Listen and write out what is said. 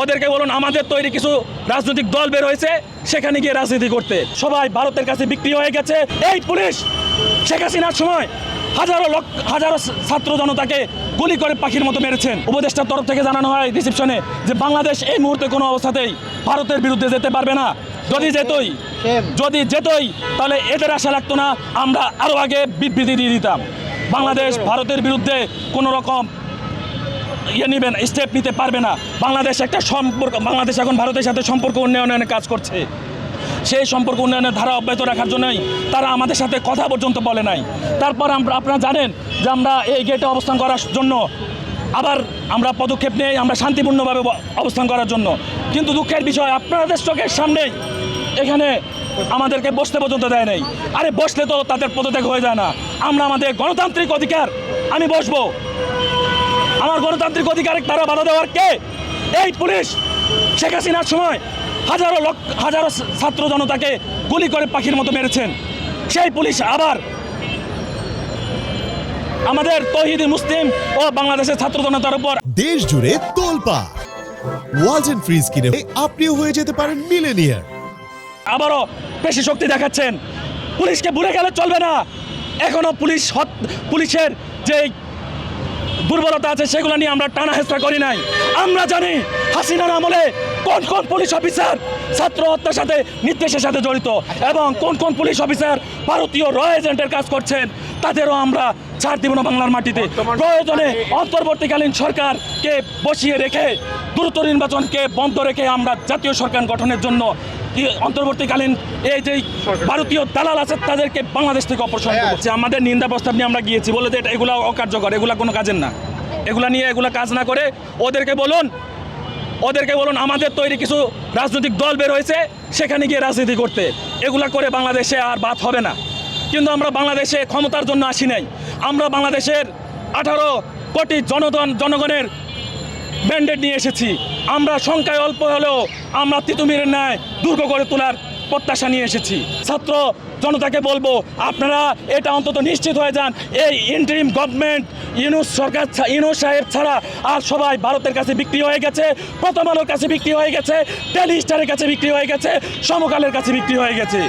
ওদেরকে বলুন আমাদের তৈরি কিছু রাজনৈতিক দল বের হয়েছে সেখানে গিয়ে রাজনীতি করতে। সবাই ভারতের কাছে বিক্রি হয়ে গেছে। এই পুলিশ শেখ হাসিনার সময় হাজারো লক্ষ হাজারো ছাত্র জনতাকে গুলি করে পাখির মতো মেরেছেন। উপদেষ্টার তরফ থেকে জানানো হয় রিসেপশনে যে বাংলাদেশ এই মুহূর্তে কোনো অবস্থাতেই ভারতের বিরুদ্ধে যেতে পারবে না। যদি যেতই যদি যেতই তাহলে এদের আশা লাগতো না আমরা আরও আগে বিবৃতি দিয়ে দিতাম। বাংলাদেশ ভারতের বিরুদ্ধে কোনো রকম ইয়ে নেবেন স্টেপ নিতে পারবে না। বাংলাদেশ একটা সম্পর্ক বাংলাদেশ এখন ভারতের সাথে সম্পর্ক উন্নয়নের কাজ করছে। সেই সম্পর্ক উন্নয়নের ধারা অব্যাহত রাখার জন্যই তারা আমাদের সাথে কথা পর্যন্ত বলে নাই। তারপর আমরা আপনারা জানেন যে আমরা এই গেটে অবস্থান করার জন্য আবার আমরা পদক্ষেপ নেই, আমরা শান্তিপূর্ণভাবে অবস্থান করার জন্য। কিন্তু দুঃখের বিষয়, আপনাদের চোখের সামনেই এখানে আমাদেরকে বসতে পর্যন্ত দেয় নাই। আরে বসলে তো তাদের পদত্যাগ হয়ে যায় না। আমরা আমাদের গণতান্ত্রিক অধিকার, আমি বসবো। গণতান্ত্রিক অধিকারে তারা বাধা দেওয়ার কে? এই পুলিশ! শেখ হাসিনার সময় হাজারো লক্ষ হাজারো ছাত্র জনতাকে গুলি করে পাখির মতো মেরেছেন। সেই পুলিশ আবার আমাদের তহিদি মুসলিম ও বাংলাদেশের ছাত্র জনতার উপর দেশ জুড়ে তোলপা ওয়ালজেন ফ্রিজ কিনে আপনিও হয়ে যেতে পারেন মিলেনিয়ার। আবারও বেশি শক্তি দেখাচ্ছেন। পুলিশকে ভুলে গেলে চলবে না। এখনও পুলিশ পুলিশের যে দুর্বলতা আছে সেগুলো নিয়ে আমরা টানা হেস্তা করি নাই। আমরা জানি হাসিনার আমলে কোন কোন পুলিশ অফিসার ছাত্র হত্যার সাথে নির্দেশের সাথে জড়িত এবং কোন কোন পুলিশ অফিসার ভারতীয় র এজেন্টের কাজ করছেন তাদেরও আমরা ছাড় দিব না বাংলার মাটিতে। প্রয়োজনে অন্তর্বর্তীকালীন সরকারকে বসিয়ে রেখে দ্রুত নির্বাচনকে বন্ধ রেখে আমরা জাতীয় সরকার গঠনের জন্য অন্তর্বর্তীকালীন এই যে ভারতীয় দালাল আছে তাদেরকে বাংলাদেশ থেকে অপসারণ করছে। আমাদের নিন্দা প্রস্তাব নিয়ে আমরা গিয়েছি। বলে যে এটা এগুলো অকার্যকর এগুলা কোনো কাজের না। এগুলা নিয়ে এগুলা কাজ না করে ওদেরকে বলুন ওদেরকে বলুন আমাদের তৈরি কিছু রাজনৈতিক দল বের হয়েছে সেখানে গিয়ে রাজনীতি করতে। এগুলা করে বাংলাদেশে আর বাদ হবে না। কিন্তু আমরা বাংলাদেশে ক্ষমতার জন্য আসি নাই। আমরা বাংলাদেশের আঠারো কোটি জনগণ জনগণের ব্যান্ডেড নিয়ে এসেছি। আমরা সংখ্যায় অল্প হলেও আমরা তিতুমিরের ন্যায় দুর্গ গড়ে তোলার প্রত্যাশা নিয়ে এসেছি। ছাত্র জনতাকে বলব, আপনারা এটা অন্তত নিশ্চিত হয়ে যান, এই ইন্টারিম গভর্নমেন্ট ইউনুস সরকার ইউনুস সাহেব ছাড়া আর সবাই ভারতের কাছে বিক্রি হয়ে গেছে, প্রথম আলোর কাছে বিক্রি হয়ে গেছে ডেলি স্টারের কাছে বিক্রি হয়ে গেছে, সমকালের কাছে বিক্রি হয়ে গেছে।